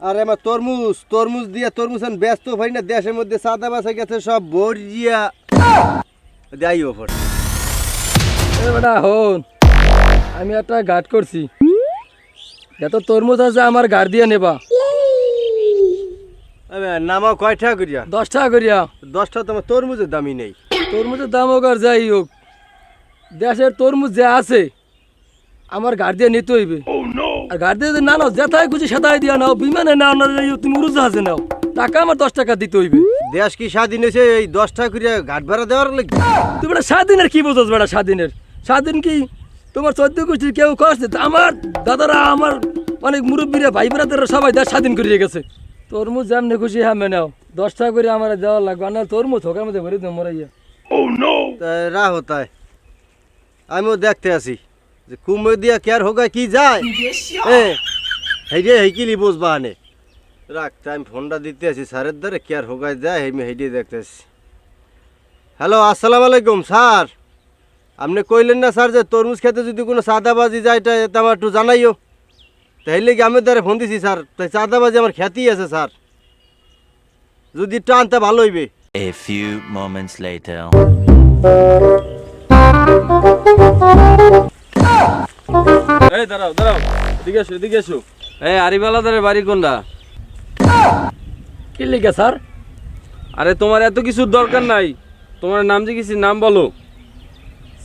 আরে আমার তরমুজ তরমুজ দিয়ে তরমুজ এখন ব্যস্ত ভাই না দেশের মধ্যে সাদা বাসা গেছে সব বরিয়া দেয় ওপর বেটা হন আমি একটা গাট করছি। এত তরমুজ আছে আমার গাড় দিয়ে নেবা। নামা কয় টাকা করিয়া? দশ টাকা করিয়া। দশটা তোমার তরমুজের দামই নেই। তরমুজের দাম হোক আর যাই হোক দেশের তরমুজ যে আছে আমার গাড় দিয়ে নিতে হইবে। আর গাড় যদি না নাও যেথায় খুঁজে সেথায় দিয়া নাও বিমানে নাও না তুমি উড়োজাহাজে নাও। টাকা আমার দশ টাকা দিতে হইবে। দেশ কি স্বাধীন হয়েছে? এই দশ টাকা করিয়া ঘাট ভাড়া দেওয়ার লাগে তুই বেটা স্বাধীনের কি বোঝাস বেটা স্বাধীনের? স্বাধীন কি? তোমার চোদ্দ গোষ্ঠীর কেউ করছে আমার দাদারা আমার অনেক মুরব্বীরা ভাই বোনাদের সবাই দেশ স্বাধীন করিয়ে গেছে। তরমুজ যেমনি খুশি হ্যাঁ মেনাও দশ টাকা করে আমার দেওয়া লাগবে। আর না তরমুজ হোকার মধ্যে ভরে দেবো মরাইয়া। তা রাহ তাই। আমিও দেখতে আছি। যে কুমড়ো দিয়া কেয়ার হোগা কি যায়? এ হেইডে হেইকিলি বুঝবা আনে রাখ তাই আমি ফোনটা দিতে আছি স্যারের দ্বারে কেয়ার হোগায় যায় হেমি হেইডে দেখতেছি। হ্যালো আসসালামু আলাইকুম স্যার। আপনি কইলেন না স্যার যে তরমুজ খেতে যদি কোনো সাদাবাজি যায় এটা এটা আমার একটু জানাইও। তাইলে কি আমি দ্বারা ফোন দিছি স্যার? তাই সাদাবাজি আমার খ্যাতি আছে স্যার। যদি একটু আনতে ভালো হইবে। A few moments later. এই দাঁড়াও দাঁড়াও। এদিকে এসো এদিকে এসো। এই আরিবালাদারের বাড়ি কোনটা? কি লিখে স্যার? আরে তোমার এত কিছুর দরকার নাই। তোমার নাম জিজ্ঞেসি নাম বলো।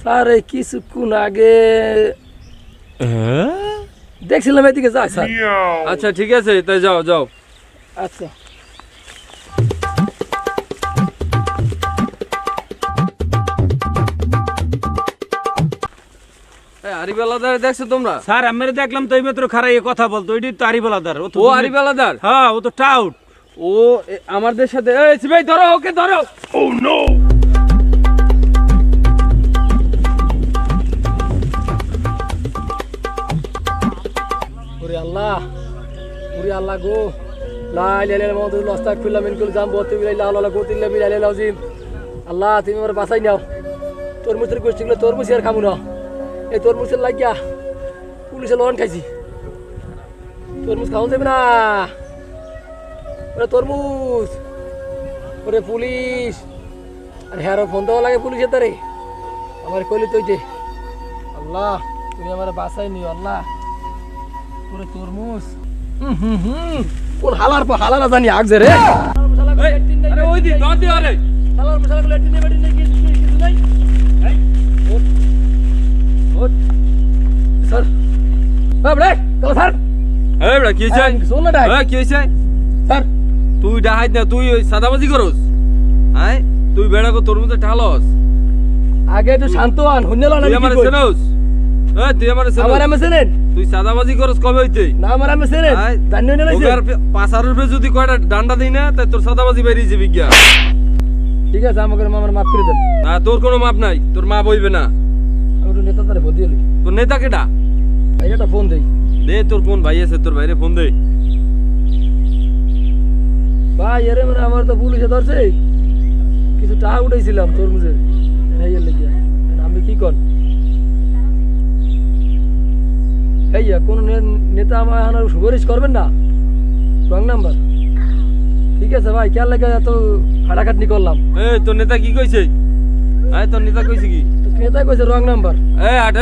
স্যার এই কিছুক্ষণ আগে দেখছিলাম এদিকে যায় স্যার। আচ্ছা ঠিক আছে তাই যাও যাও। আচ্ছা। আরিবালাদার দেখছ তোমরা? স্যার আমি দেখলাম তো খারাই কথা বলতো ওইটি তো আরিবালাদার ও তো ও আরিবালাদার হ্যাঁ ও তো টাউট। ও এ, আমাদের সাথে এই ভাই ধরো ওকে ধরো। ওরে আল্লাহ ওরে আল্লাহ গো। লা ইলাহা ইল্লাল্লাহ মুহাম্মাদুর আস্তাগফিরুল্লাহ মিন কুল্লি যাম ওয়া তুবু ইলাইহি আল্লাহ তুমি আমার বাঁচাই নাও। তোর তরমুজের গোষ্ঠীগুলো তরমুজ আর খাব না। এই তরমুজের লাগিয়া পুলিশের লন খাইছি। তরমুজ খাওয়া যাবে না। ওরে তরমুজ ওরে পুলিশ। আর হ্যাঁ ফোন দেওয়া লাগে পুলিশের তারে আমার কইলি তুই যে আল্লাহ তুমি আমার বাঁচাই নিও আল্লাহ। পুরো তরমুজ। হুম হুম কোন হালার পর হালারা জানি আগজে রে। আরে ওই দিন দর আরে। হালার মশলাগুলো একটু নেবে নেই কিছু নাই? স্যার। বাবড়ে স্যার। এই বেটা কি চাই শোন না এই কি হইছে স্যার। তুই ডাহাই না তুই ওই সাদাবাজি করস। হ্যাঁ? তুই বেড়া কো তোর মধ্যে ঢালস। আগে একটু শান্ত হন হুন্নে লন আমি কি কই। চেনস? তুই আমার আমার আমি চেনেন? তুই সাদাবাজি করস কবে হইতে? না আমার আমি চেনেন। আয়। না ওকে আর পাশার উপরে যদি কয়টা ডান্ডা দিই না তাই তোর সাদাবাজি বেরিয়ে যাবে গিয়া। ঠিক আছে আমাকে আমার মাফ করে দেন। না তোর কোনো মাপ নাই। তোর মা বইবে না। তারে তোর নেতা ফোন দেই। দে তোর কোন ভাই আছে তোর ভাইরে ফোন দে। ভাই মানে আমার তো পুলিশে ধরছে। কিছু টাকা উঠাইছিলাম এর লেগে আমি কি কর হেইয়া কোন নেতা আমার আর সুপারিশ করবেন না? Wrong number. ঠিক আছে ভাই কেয়ার লেগে এত খাটাখাটনি করলাম। এই তোর নেতা কি কইছে? আয় তোর নেতা কইছে কি? তো নেতা কইছে? Wrong number. এ আট।